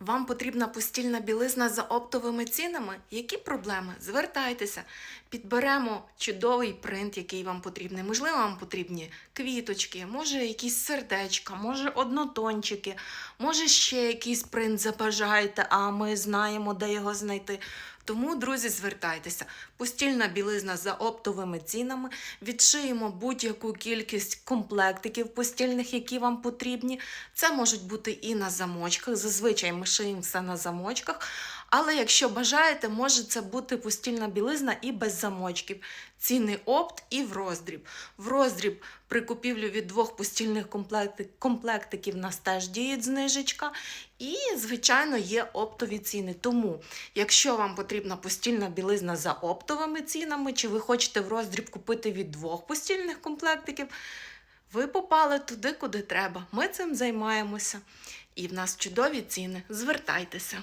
Вам потрібна постільна білизна за оптовими цінами? Які проблеми? Звертайтеся, підберемо чудовий принт, який вам потрібний. Можливо, вам потрібні квіточки, може якісь сердечка, може однотончики, може ще якийсь принт забажаєте, а ми знаємо, де його знайти. Тому, друзі, звертайтеся. Постільна білизна за оптовими цінами. Відшиємо будь-яку кількість комплектиків постільних, які вам потрібні. Це можуть бути і на замочках. Зазвичай ми шиємо все на замочках. Але якщо бажаєте, може це бути постільна білизна і без замочків. Ціни опт і в роздріб. В роздріб при купівлю від двох постільних комплектиків нас теж діє знижечка. І, звичайно, є оптові ціни. Тому, якщо вам потрібна постільна білизна за оптовими цінами, чи ви хочете в роздріб купити від двох постільних комплектиків, ви попали туди, куди треба. Ми цим займаємося. І в нас чудові ціни. Звертайтеся.